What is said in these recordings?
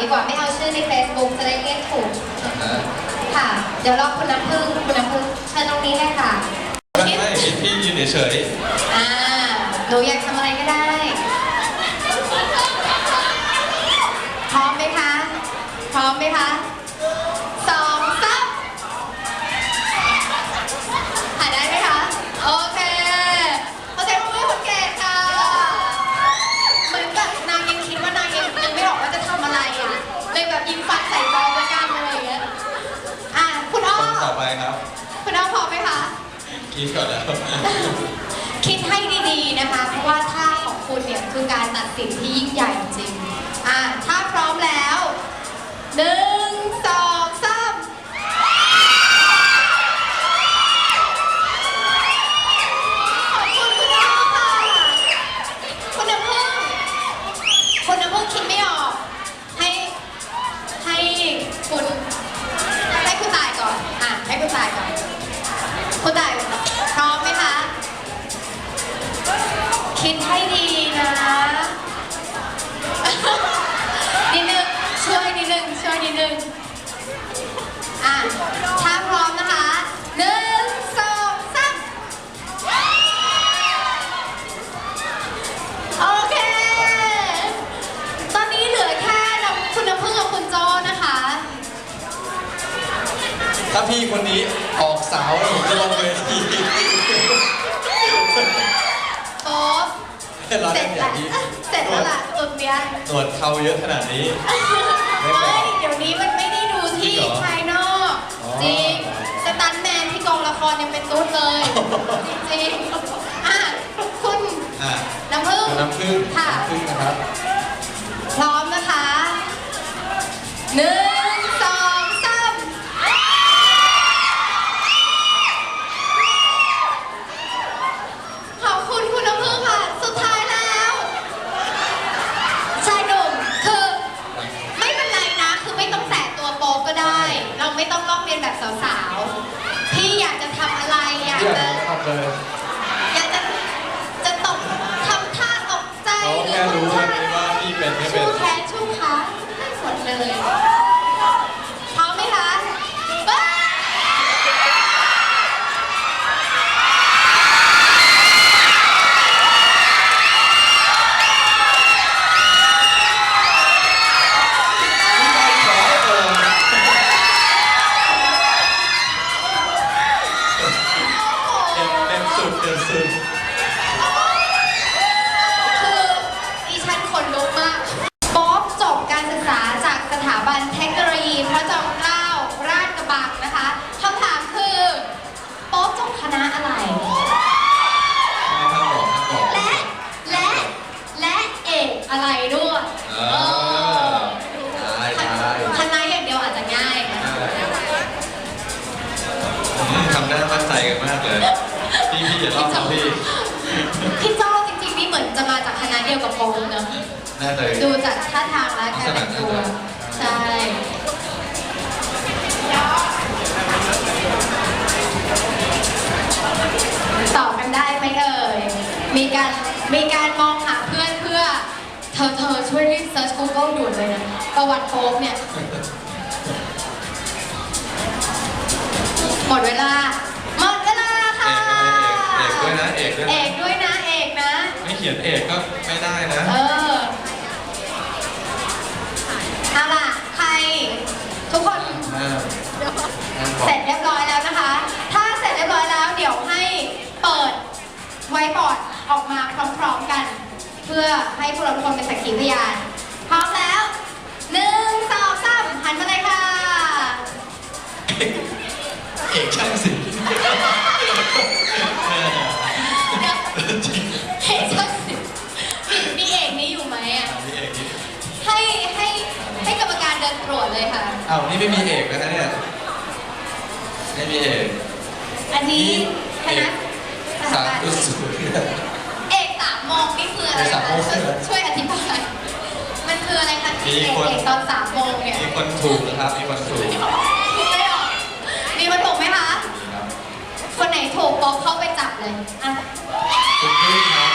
ดีกว่าไม่เอาชื่อใน Facebook จะได้เรียกถูกนะค่ะ เดี๋ยวรอคุณน้ำพึ่งคุณน้ำพึ่งเชิญตรงนี้เลยค่ะไม่คิดไม่พี่ยืนเฉยอ่าหนูอยากทำอะไรก็ได้พร้อมไหมคะพร้อมไหมคะ สินที่ยิ่งใหญ่ ถ้าพี่คนนี้ออกสาวแล้วผมจะลงเวทีโป๊บเราเสได้ร็จอย่าแล้วงนี้เสร็จแล้วล่ะตุนเบียร์ ตรวจเขาเยอะขนาดนี้ ไม่เป็นไรเฮ้ยเดี๋ยวนี้มันไม่ได้ดูที่จริงเหรอภายนอก อ๋อ จริง สตันท์แมนที่กองละครยังเป็นตุ๊ดเลย จริงๆอะคุณอะน้ำผึ้งคุณน้ำพึ่งค่ะ น้ำพึ่งนะครับ พร้อมนะคะหนึ่งำหน้ามั่นใจกันมากเลย พี่พี่อย่าลอกเขาพี่พี่โจ้จริงๆนี่เหมือนจะมาจากคณะเดียวกับโป๊ปเนอะน่าจะดูจากท่าทางและการแต่งตัวใช่ตอบกันได้ไหมเอ่ย มีการมีการมองหาเพื่อนเพื่อ เธอเธอช่วยรีบเซิร์ช Google ด่วนเลยนะ ประวัติโป๊ปเนี่ย หมดเวลา หมดเวลาค่ะ เอกด้วยนะเอกด้วยเอนะกด้วยนะเอกนะ ไม่เขียนเอกก็ไม่ได้นะ เออเอาล่ะใครทุกคน ห้ามห้ามบอเสร็กจเรียบร้อยแล้วนะคะ ถ้าเสร็จเรียบร้อยแล้วเดี๋ยวให้เปิดไว้บอร์ดออกมาพร้อมๆกัน เพื่อให้พวกเราทุกคนเป็นสักขีพยาน ไม่มีเอกนะคะเนี่ยไม่มีเอกอันนี้คณะสสาถาบันธุสุดเอกสามโมงนี่คืออะไรเอกสามคะโมงช่วยช่วยอธิบายมันคืออะไรคะที่เอกเอกตอนสามโมงเนี่ยมีคนถูกนะครับมีคนถูกคิดไม่ออกมีคนถูกไหมคะครับคนไหนถูกป๊อกเข้าไปจับเลยอะคุณพี่ครับ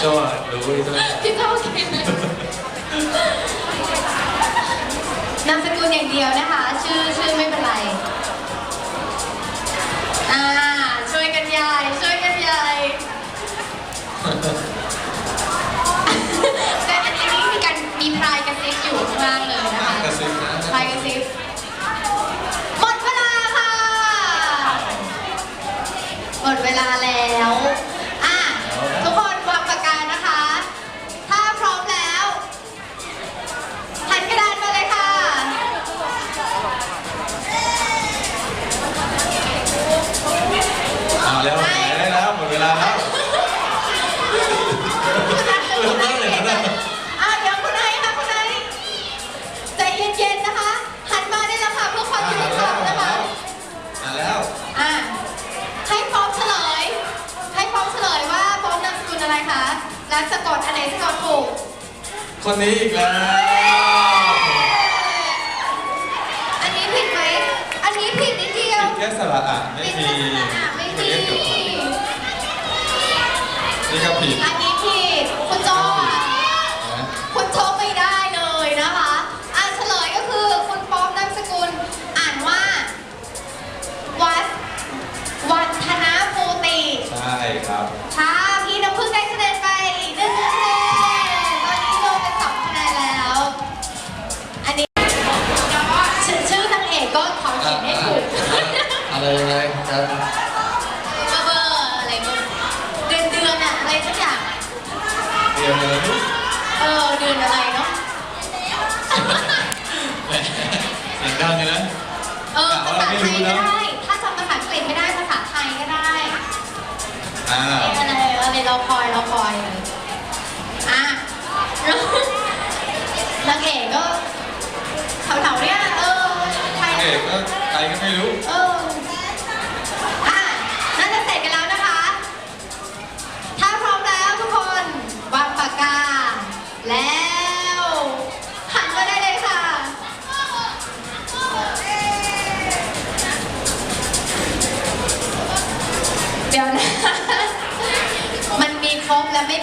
พี่โจ้รู้พี่โจ้พี่โจโอเคไหมนามสกุลอย่างเดียวนะคะ ชื่อชื่อไม่เป็นไร อ่า ช่วยกันยาย ช่วยกันยายแต่อันนี้มีการมีพรายกระซิบอยู่ข้างล่างเลยนะคะกระซิบนะพรายกระซิบหมดเวลาค่ะ หมดเวลาแล้ว และสะกดอันไหนสะกดถูกคนนี้อีกแล้วอันนี้ผิดไหม อันนี้ผิดนิดเดียวแค่สระอะไม่ผิดมีลักษณะไม่มีนี่ก็ผิดอันนี้ผิดคุณโจ้อะนะ คุณโจ้ไม่ได้เลยนะคะอะ อะไรยังไงครับเบอร์เบอร์อะไรเบอร์เดือนเดือนอะอะไรสักอย่างเรียนเลยเออเดือนอะไรเนาะ เสียงดังเลยนะ เออภาษาไทยก็ได้ ถ้าจำภาษาอังกฤษไม่ได้ภาษาไทยก็ได้อ้าว อะไรอะไรเราคอยเราคอยอะแล้วนางเอก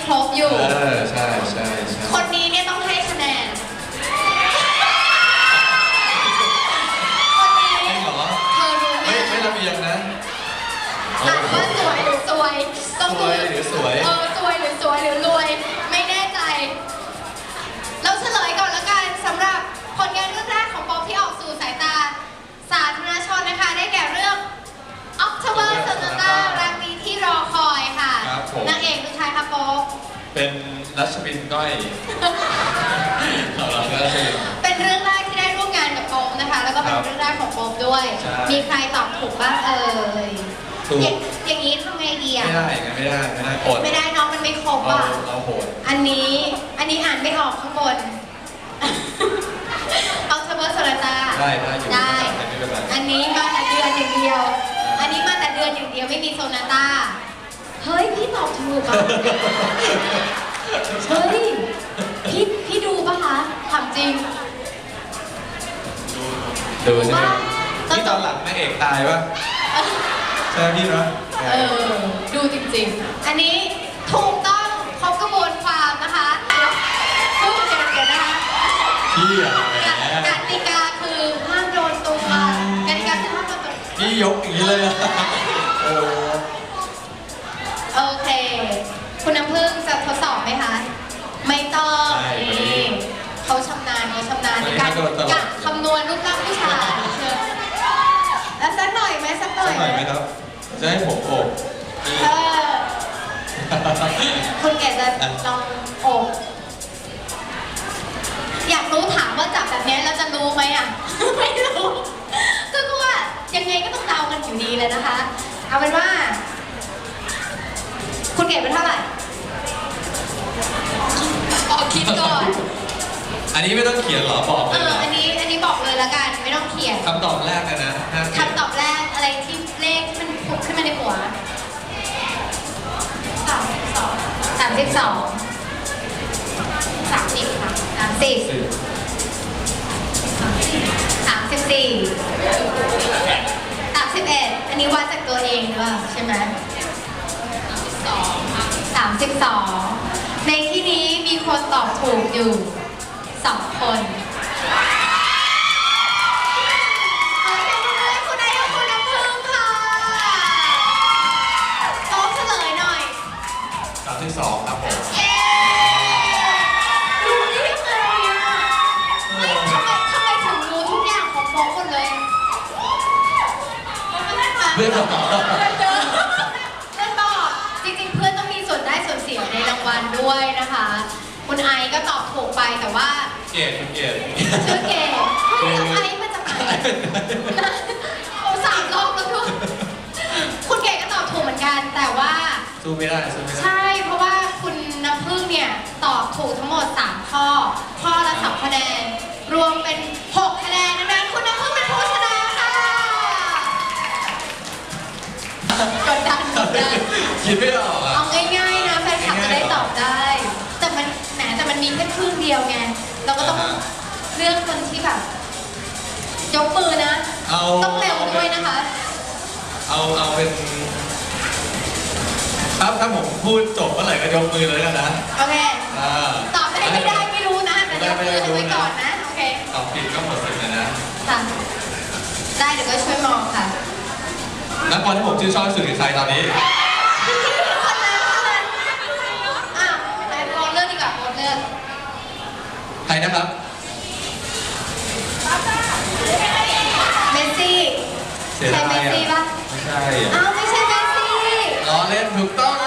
ครบอยู่ เออใช่ใช่ใช่คนนี้เนี่ยต้องให้คะแนน คนนี้จริงเหรอเธอรู้ไหมไม่ไม่ระเบียบนะอ่านว่าสวยหรือสวยต้องสวยหรือสวย เออสวยหรือสวยหรือรวย เป็นรัชบินก้อยเอาละรัชบินเป็นเรื่องแรกที่ได้ร่วมงานกับโป๊ปนะคะ แล้วก็เป็นครับเรื่องแรกของโป๊ปด้วย ใช่ มีใครตอบถูกบ้างเอ่ยถูกอย่างอย่างนี้ทำไงดีอะไม่ได้ไงไม่ได้ไม่ได้อดไม่ได้น้องมันไม่ครบเราอะ เราโหดอันนี้อันนี้อ่านไม่ออกข้างบน เอาเทเบอร์โซลาตาได้ได้อยู่ได้ ไม่เป็นไร อันนี้มาแต่เดือนอย่างเดียว อันนี้มาแต่เดือนอย่างเดียวไม่มีโซนาต้า เฮ้ย พี่ตอบถูกอะเฮ้ย พี่พี่ดูปะคะถามจริงดูใช่ไหมว่าที่ตอนหลังนางเอกตายปะใช่พี่นะเออ ดูจริงๆ อันนี้ถูกต้องครบกระบวนความนะคะเดี๋ยวพูดเดี๋ยวเดี๋ยวนะคะ พี่อะแหมกติกาคือห้ามโดนตัวกติกาคือห้ามโดนตัวพี่ยกอย่างนี้เลยอะ การกะคำนวณรูปร่างผู้ชายเชิญแล้วสักหน่อยไหมสักหน่สัอกยหน่อยไหมครับ จะให้ผมโอบเออคุณแกจะลองโอบอยากรู้ถามว่าจับแบบนี้แล้วจะรู้ไหมอะ ไม่รู้ ก็คือว่ายังไงก็ต้องเดากันอยู่ดีเลยนะคะ เอาเป็นว่า คุณเก็บเป็นเท่าไหร่ออกคิดก่อน อันนี้ไม่ต้องเขียนเหรอบอกเอเลยอนะอันนี้ อันนี้บอกเลยละกัน ไม่ต้องเขียนคำตอบแรกเลยนะห้ามเขียนคำตอบแรกอะไรหัวสามสิบสองสามสิบสองสามสิบค่ะสามสิบสิบสามสิบสี่สามสิบเอ็ดอันนี้วัดจากตัวเองหรือเปล่าใช่ไหมสองสามสิบสองในที่นี้มีคนตอบถูกอยู่ สองคนขอเสียงปรบมือให้คุณนายกคุณน้ำพึ่งค่ะโต๊ะเฉลยหน่อย สามสิบสองครับผมเย้รู้ได้ยังไงอะเฮ้ยทำไมทำไมถึงรู้ทุกอย่างของโป๊กหมดเลยเพื่อนบอกเพื่อนบอกจริงๆ เพื่อนต้องมีส่วนได้ส่วนเสียในรางวัลด้วยนะคะ คุณไอซ์ก็ตอบถูกไปแต่ว่าเกตคุณเกตชื่อเก๋เฮ้ยแล้วไอซ์มาจากไหนโอ้สามรอบแล้วด้วยคุณเก๋ก็ตอบถูกเหมือนกัน แต่ว่า สู้ไม่ได้สู้ไม่ได้ ใช่ เพราะว่าคุณน้ำพึ่งเนี่ย ตอบถูกทั้งหมด 3 ข้อ ข้อละ2คะแนน รวมเป็น 6 คะแนนนะคะคุณน้ำพึ่งเป็นผู้ชนะค่ะกดดันกดดัน คิดไม่ออกอะ เอาง่ายๆนะแฟนคลับจะได้ตอบได้ แต่มันแหมแต่มันมีแค่ครึ่งเดียวไง เราก็ต้องอ่าฮะเลือกคนที่แบบยกมือนะ เอาต้องเร็วด้วยนะคะ เอาเอาเป็นครับถ้าผมพูดจบเมื่อไหร่ก็ยกมือเลยกันนะโอเค อ่าตอบได้ไม่ได้ไม่รู้นะแต่ยกมือเอาไว้ก่อนนะ โอเคตอบผิดก็หมดสิทธิ์เลยนะค่ะได้เดี๋ยวก็ช่วยมองค่ะนักบอลที่ผมชื่นชอบที่สุดคือใครตอนนี้คนนั้นคนนั้นอะไปโพสเลือกดีกว่าโพสเลือก ใคร นะครับ เมสซี่เสียใช่ดายเมสซี่ปะไม่ใช่อะอ้าวไม่ใช่เมสซี่ ล้อเล่นถูกต้องครับ